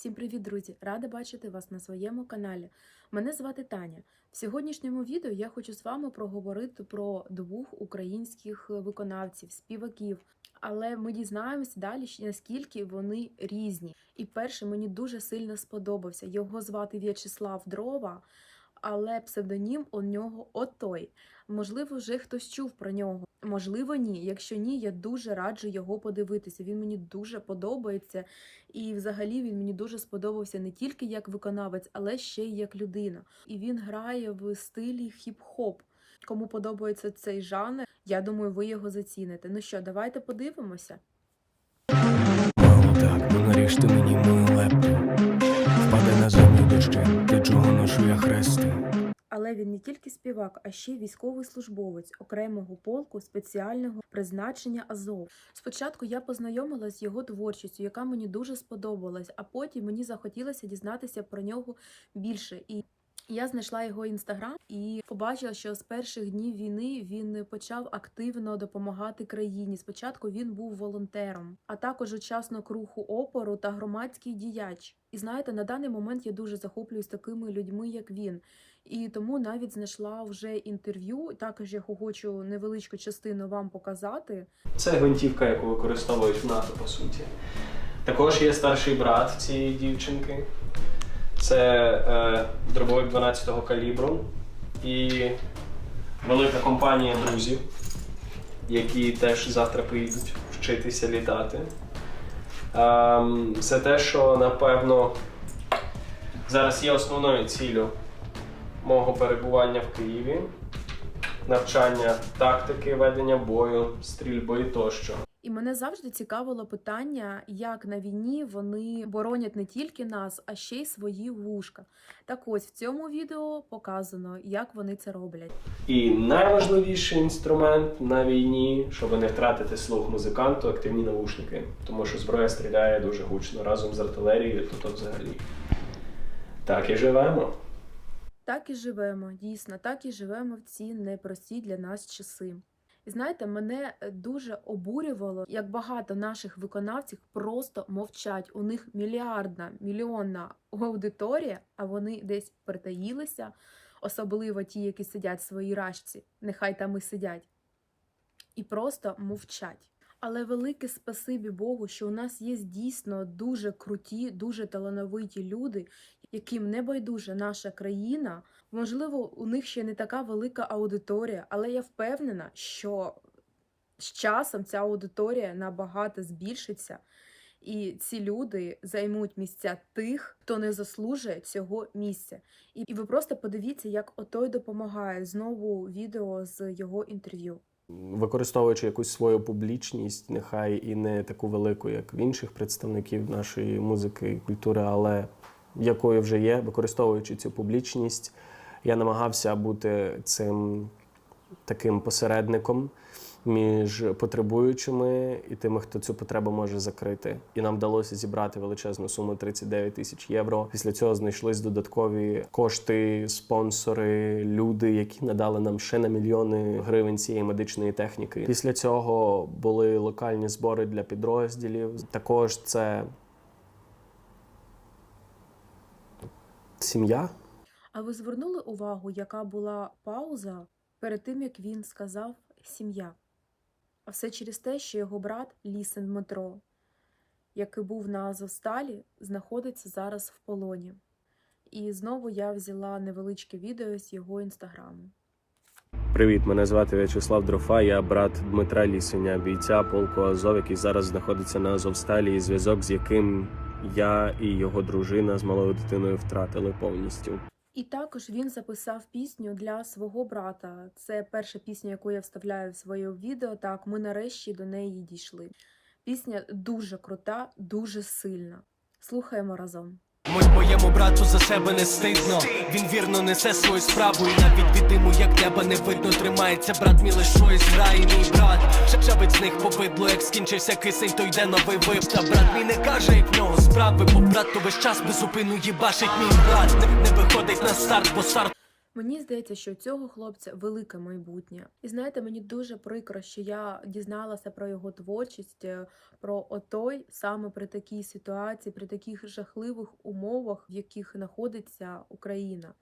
Всім привіт, друзі! Рада бачити вас на своєму каналі. Мене звати Таня. В сьогоднішньому відео я хочу з вами проговорити про двох українських виконавців, співаків. Але ми дізнаємося далі, наскільки вони різні. І перший мені дуже сильно сподобався. Його звати В'ячеслав Дрова, але псевдонім у нього Отой. Можливо, вже хтось чув про нього. Можливо, ні. Якщо ні, я дуже раджу його подивитися. Він мені дуже подобається. І взагалі він мені дуже сподобався не тільки як виконавець, але ще й як людина. І він грає в стилі хіп-хоп. Кому подобається цей жанр, я думаю, ви його заціните. Ну що, давайте подивимося. Мамо, так, ну наріжте мені мою лепту. Впаде на землю дощем, ти чого ношу я хрести. Але він не тільки співак, а ще й військовий службовець окремого полку спеціального призначення Азов. Спочатку я познайомилась з його творчістю, яка мені дуже сподобалась, а потім мені захотілося дізнатися про нього більше. І я знайшла його інстаграм і побачила, що з перших днів війни він почав активно допомагати країні. Спочатку він був волонтером, а також учасник руху опору та громадський діяч. І знаєте, на даний момент я дуже захоплююсь такими людьми, як він. І тому навіть знайшла вже інтерв'ю. Також я хочу невеличку частину вам показати. Це гвинтівка, яку використовують в НАТО, по суті. Також є старший брат цієї дівчинки. Це е, дробовик 12-го калібру і велика компанія друзів, які теж завтра поїдуть вчитися літати. Ем, це те, що напевно зараз є основною ціллю мого перебування в Києві. Навчання тактики ведення бою, стрільби тощо. І мене завжди цікавило питання, як на війні вони боронять не тільки нас, а ще й свої вушка. Так ось в цьому відео показано, як вони це роблять. І найважливіший інструмент на війні, щоб не втратити слух музиканту, активні навушники. Тому що зброя стріляє дуже гучно разом з артилерією, то то взагалі. Так і живемо. Так і живемо, дійсно, так і живемо в ці непрості для нас часи. І знаєте, мене е, дуже обурювало, як багато наших виконавців просто мовчать. У них мільярдна, мільйонна аудиторія, а вони десь притаїлися, особливо ті, які сидять в своїй рашці, нехай там і сидять, і просто мовчать. Але велике спасибі Богу, що у нас є дійсно дуже круті, дуже талановиті люди, яким не байдужа наша країна. Можливо, у них ще не така велика аудиторія, але я впевнена, що з часом ця аудиторія набагато збільшиться, і ці люди займуть місця тих, хто не заслужує цього місця. І ви просто подивіться, як отой допомагає. Знову відео з його інтерв'ю. Використовуючи якусь свою публічність, нехай і не таку велику, як в інших представників нашої музики і культури, але якою вже є, використовуючи цю публічність, я намагався бути цим таким посередником між потребуючими і тими, хто цю потребу може закрити. І нам вдалося зібрати величезну суму 39 тисяч євро. Після цього знайшлись додаткові кошти, спонсори, люди, які надали нам ще на мільйони гривень цієї медичної техніки. Після цього були локальні збори для підрозділів. Також це сім'я. А ви звернули увагу, яка була пауза перед тим, як він сказав сім'я? А все через те, що його брат Лісен Дмитро, який був на Азовсталі, знаходиться зараз в полоні. І знову я взяла невеличке відео з його інстаграму. Привіт, мене звати В'ячеслав Дрофа. Я брат Дмитра Лісеня, бійця полку Азов, який зараз знаходиться на Азовсталі, і зв'язок з яким я і його дружина з малою дитиною втратили повністю. І також він записав пісню для свого брата. Це перша пісня, яку я вставляю в своє відео. Так, ми нарешті до неї дійшли. Пісня дуже крута, дуже сильна. Слухаємо разом. Мо- Моєму брату за себе не стидно. Він вірно несе свою справу, і навіть від диму, як неба не видно, тримається брат мій лишо із грає мій брат. Шепчавець з них повидло, як скінчився кисень, то йде новий вип. Та брат мій не каже, як в нього справи, бо брат то весь час без зупину їбашить мій брат. Не, не виходить на старт, бо старт Мені здається, що у цього хлопця велике майбутнє. І знаєте, мені дуже прикро, що я дізналася про його творчість, е, про отой саме при такій ситуації, при таких жахливих умовах, в яких знаходиться Україна.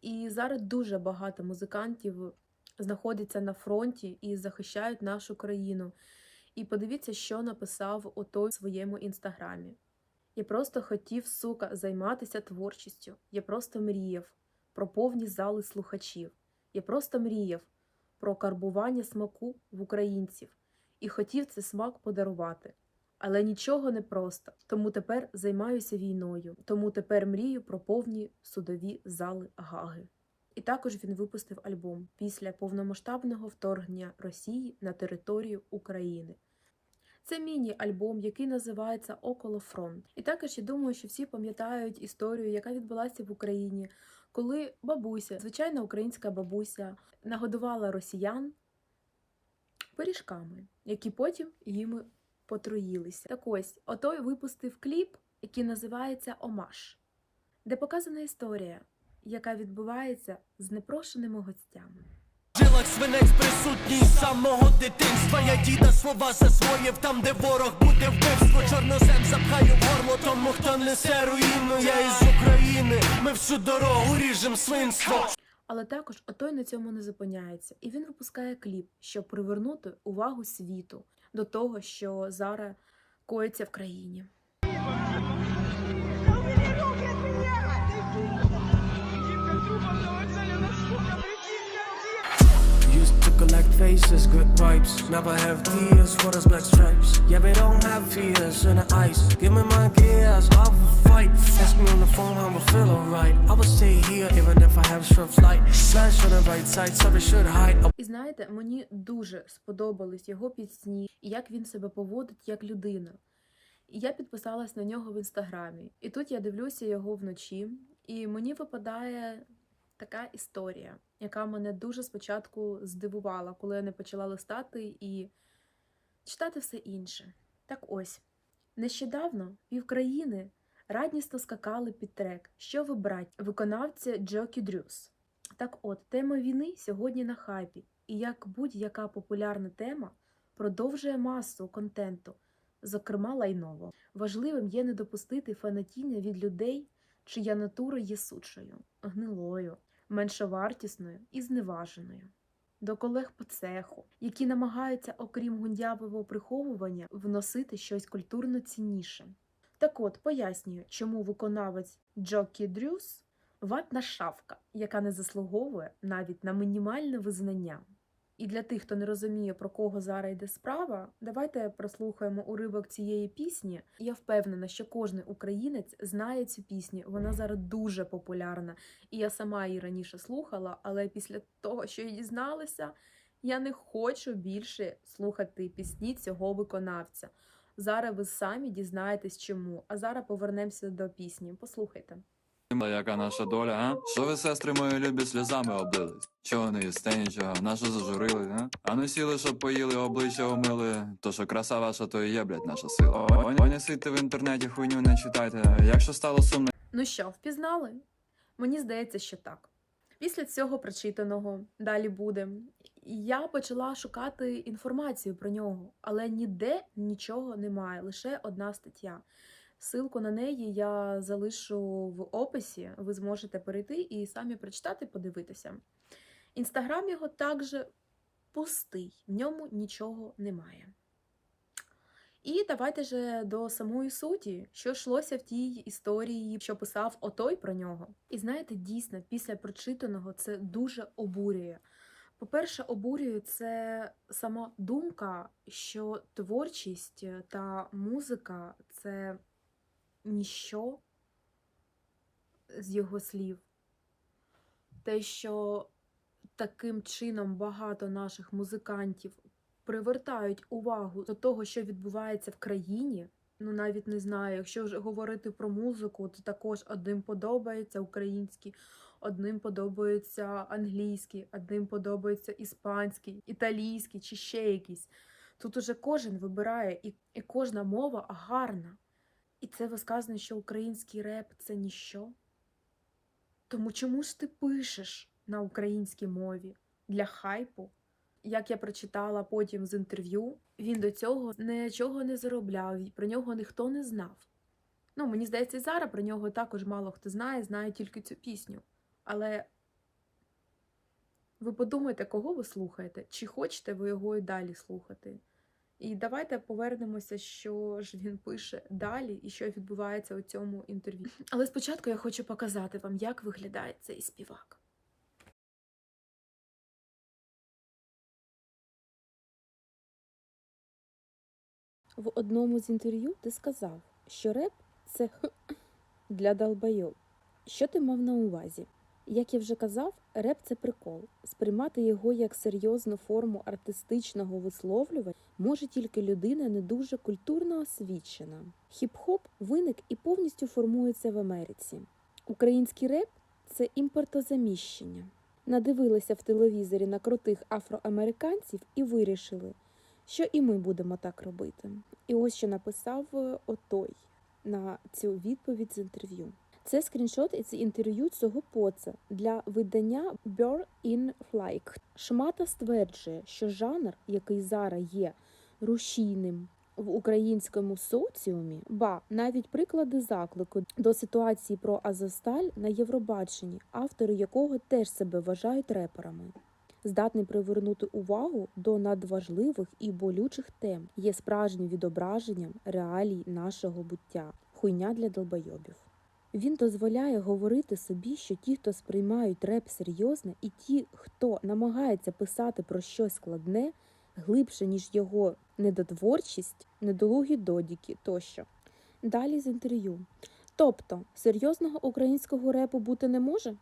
І зараз дуже багато музикантів знаходяться на фронті і захищають нашу країну. І подивіться, що написав отой в своєму інстаграмі. Я просто хотів, сука, займатися творчістю. Я просто мріяв про повні зали слухачів. Я просто мріяв про карбування смаку в українців і хотів цей смак подарувати. Але нічого не просто. Тому тепер займаюся війною, тому тепер мрію про повні судові зали Гаги. І також він випустив альбом після повномасштабного вторгнення Росії на територію України. Це міні-альбом, який називається Около фронт. І також я думаю, що всі пам'ятають історію, яка відбулася в Україні, коли бабуся, звичайна українська бабуся, нагодувала росіян пиріжками, які потім їм потруїлися. Так ось, отой випустив кліп, який називається Омаш, де показана історія, яка відбувається з непрошеними гостями. Жилах свинець присутній самого дитинства. Я діда слова засвоїв там, де ворог буде вбивство. Чорнозем запхаю в горло тому, хто несе руїну. Я із України. Ми всю дорогу ріжем свинство. Але також отой на цьому не зупиняється, і він випускає кліп, щоб привернути увагу світу до того, що зараз коїться в країні. Faces, good vibes. Never have tears for the black stripes. Yeah, we don't have fears in the ice. Give me my gears, I will fight. Ask me on the phone how I feel alright. I will stay here even if I have short flight. Flash on the right side, sorry, should hide. І знаєте, мені дуже сподобались його пісні, як він себе поводить як людина. І я підписалась на нього в інстаграмі. І тут я дивлюся його вночі, і мені випадає така історія, яка мене дуже спочатку здивувала, коли я не почала листати і читати все інше. Так ось, нещодавно півкраїни радісно скакали під трек Що ви брать? виконавця Джокі Дрюс. Так от, тема війни сьогодні на хайпі, і як будь-яка популярна тема продовжує масу контенту, зокрема лайново. Важливим є не допустити фанатіння від людей, чия натура є сучою, гнилою, меншовартісною і зневаженою. До колег по цеху, які намагаються, окрім гундявого приховування, вносити щось культурно цінніше. Так от пояснюю, чому виконавець Джокі Дрюс ватна шавка, яка не заслуговує навіть на мінімальне визнання. І для тих, хто не розуміє, про кого зараз йде справа, давайте прослухаємо уривок цієї пісні. Я впевнена, що кожен українець знає цю пісню. Вона зараз дуже популярна. І я сама її раніше слухала, але після того, що я дізналася, я не хочу більше слухати пісні цього виконавця. Зараз ви самі дізнаєтесь чому. А зараз повернемося до пісні. Послухайте. Яка наша доля, а? Що ви, сестри мої любі, сльозами облились? Чого не їсте нічого? Нащо зажурили, а? А ну сіли, щоб поїли, обличчя умили. То що краса ваша, то і є, блядь, наша сила. Не сидьте в інтернеті, хуйню не читайте. Якщо стало сумно, Ну що, впізнали? Мені здається, що так. Після цього прочитаного далі буде. Я почала шукати інформацію про нього, але ніде нічого немає, лише одна стаття. Силку на неї я залишу в описі. Ви зможете перейти і самі прочитати, подивитися. Інстаграм його також пустий, в ньому нічого немає. І давайте же до самої суті, що йшлося в тій історії, що писав отой про нього. І знаєте, дійсно, після прочитаного це дуже обурює. По-перше, обурює це сама думка, що творчість та музика це ніщо з його слів. Те, що таким чином багато наших музикантів привертають увагу до того, що відбувається в країні. Ну, навіть не знаю, якщо вже говорити про музику, то також одним подобається український, одним подобається англійський, одним подобається іспанський, італійський чи ще якийсь. Тут уже кожен вибирає, і, і кожна мова гарна. І це висказано, що український реп це ніщо. Тому чому ж ти пишеш на українській мові для хайпу. Як я прочитала потім з інтерв'ю, він до цього нічого не заробляв, і про нього ніхто не знав. Ну, мені здається, зараз про нього також мало хто знає, знає тільки цю пісню. Але ви подумайте, кого ви слухаєте, чи хочете ви його і далі слухати. І давайте повернемося, що ж він пише далі і що відбувається у цьому інтерв'ю. Але спочатку я хочу показати вам, як виглядає цей співак. В одному з інтерв'ю ти сказав, що реп це для долбойов. Що ти мав на увазі? Як я вже казав, реп це прикол. Сприймати його як серйозну форму артистичного висловлювання може тільки людина не дуже культурно освічена. Хіп-хоп виник і повністю формується в Америці. Український реп це імпортозаміщення. Надивилися в телевізорі на крутих афроамериканців і вирішили, що і ми будемо так робити. І ось що написав е, отой на цю відповідь з інтерв'ю. Це скріншот із інтерв'ю цього поца для видання Bird in Flight. Шмата стверджує, що жанр, який зараз є рушійним в українському соціумі, ба навіть приклади заклику до ситуації про Азовсталь на Євробаченні, автори якого теж себе вважають реперами здатний привернути увагу до надважливих і болючих тем, є справжнім відображенням реалій нашого буття, хуйня для долбойобів. Він дозволяє говорити собі, що ті, хто сприймають реп серйозно, і ті, хто намагається писати про щось складне, глибше, ніж його недотворчість, недолугі додіки тощо. Далі з інтерв'ю. Тобто, серйозного українського репу бути не може?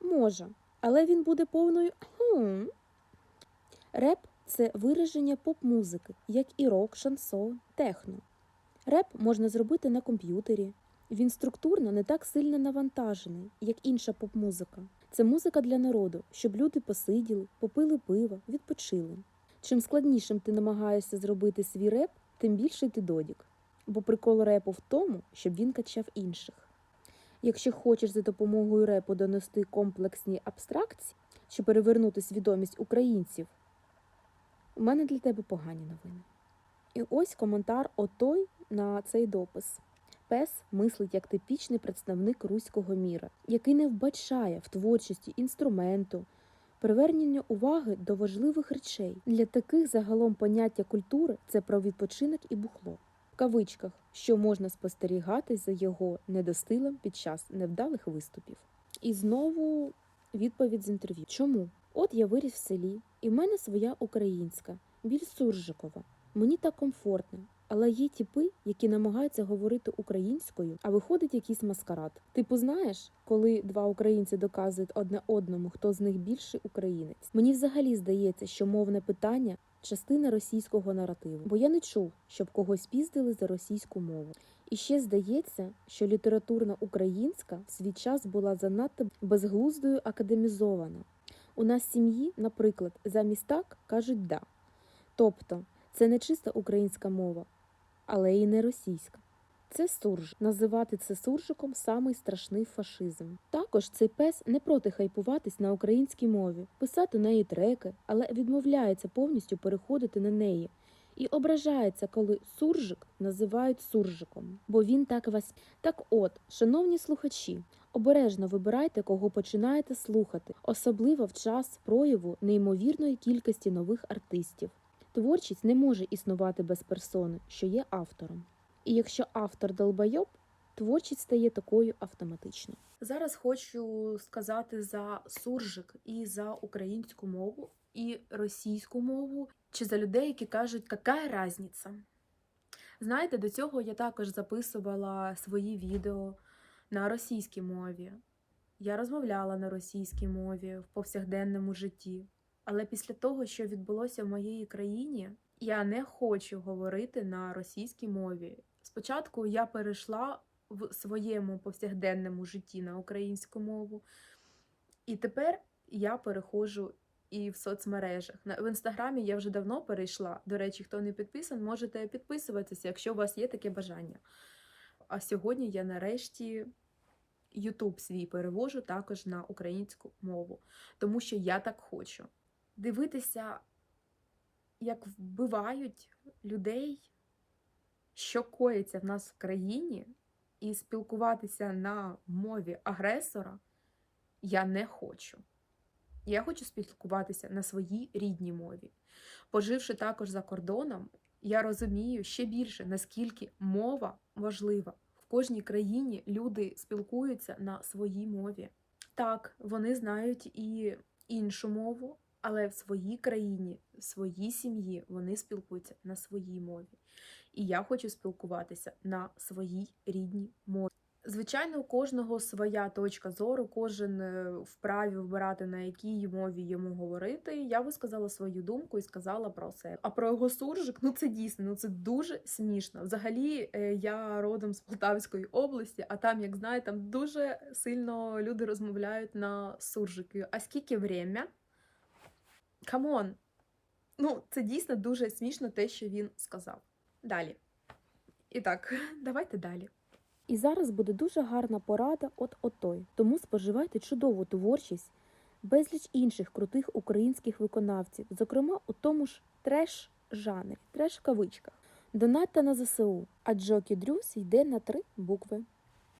Може, але він буде повною хм. Реп це вираження поп-музики, як і рок, шансон, техно. Реп можна зробити на комп'ютері. Він структурно не так сильно навантажений, як інша поп-музика. Це музика для народу, щоб люди посиділи, попили пиво, відпочили. Чим складнішим ти намагаєшся зробити свій реп, тим більший ти додік. Бо прикол репу в тому, щоб він качав інших. Якщо хочеш за допомогою репу донести комплексні абстракції чи перевернути свідомість українців, у мене для тебе погані новини. І ось коментар отой на цей допис. Пес мислить як типічний представник руського міра, який не вбачає в творчості інструменту, привернення уваги до важливих речей. Для таких загалом поняття культури це про відпочинок і бухло. В кавичках, що можна спостерігати за його недостилем під час невдалих виступів. І знову відповідь з інтерв'ю. Чому? От я виріс в селі, і в мене своя українська, біль Суржикова. Мені так комфортно. Але є тіпи, які намагаються говорити українською, а виходить якийсь маскарад. Типу, знаєш, коли два українці доказують одне одному, хто з них більший українець. Мені взагалі здається, що мовне питання частина російського наративу, бо я не чув, щоб когось піздили за російську мову. І ще здається, що літературна українська в свій час була занадто безглуздою академізована. У нас сім'ї, наприклад, замість так кажуть да. Тобто це не чиста українська мова, але і не російська. Це сурж. Називати це суржиком самий страшний фашизм. Також цей пес не проти хайпуватись на українській мові, писати неї треки, але відмовляється повністю переходити на неї. І ображається, коли суржик називають суржиком, бо він так вас. Так от, шановні слухачі, обережно вибирайте, кого починаєте слухати, особливо в час прояву неймовірної кількості нових артистів. Творчість не може існувати без персони, що є автором. І якщо автор долбойоб, творчість стає такою автоматично. Зараз хочу сказати за суржик і за українську мову, і російську мову, чи за людей, які кажуть, яка різниця? Знаєте, до цього я також записувала свої відео на російській мові. Я розмовляла на російській мові в повсякденному житті. Але після того, що відбулося в моїй країні, я не хочу говорити на російській мові. Спочатку я перейшла в своєму повсякденному житті на українську мову, і тепер я переходжу і в соцмережах. В інстаграмі я вже давно перейшла. До речі, хто не підписан, можете підписуватися, якщо у вас є таке бажання. А сьогодні я нарешті Ютуб свій перевожу також на українську мову, тому що я так хочу. Дивитися, як вбивають людей, що коїться в нас в країні, і спілкуватися на мові агресора я не хочу. Я хочу спілкуватися на своїй рідній мові. Поживши також за кордоном, я розумію ще більше, наскільки мова важлива. В кожній країні люди спілкуються на своїй мові. Так, вони знають і іншу мову, але в своїй країні, в своїй сім'ї вони спілкуються на своїй мові. І я хочу спілкуватися на своїй рідній мові. Звичайно, у кожного своя точка зору, кожен е, вправі вибирати на якій мові йому говорити. Я висказала свою думку і сказала про це. А про його суржик, ну це дійсно, ну це дуже смішно. Взагалі, е, я родом з Полтавської області, а там, як знаєте, там дуже сильно люди розмовляють на суржики. А скільки время? Камон! Ну, це дійсно дуже смішно те, що він сказав. Далі. І так, давайте далі. І зараз буде дуже гарна порада от отой. Тому споживайте чудову творчість, безліч інших крутих українських виконавців, зокрема у тому ж треш жанрі, треш в кавичках. Донатьте на ЗСУ, а Джокі Дрюс йде на три букви.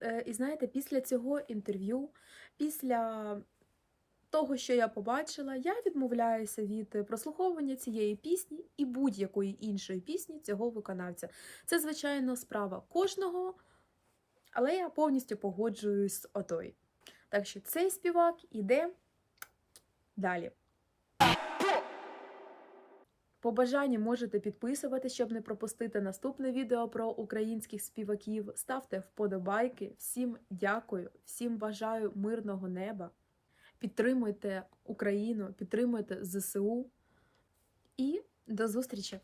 Е, І знаєте, після цього інтерв'ю, після того, що я побачила, я відмовляюся від прослуховування цієї пісні і будь-якої іншої пісні цього виконавця. Це, звичайно, справа кожного, але я повністю погоджуюсь з отой. Так що цей співак іде далі. По бажанні можете підписувати, щоб не пропустити наступне відео про українських співаків. Ставте вподобайки. Всім дякую, всім бажаю мирного неба. Підтримуйте Україну, підтримуйте ЗСУ і до зустрічі!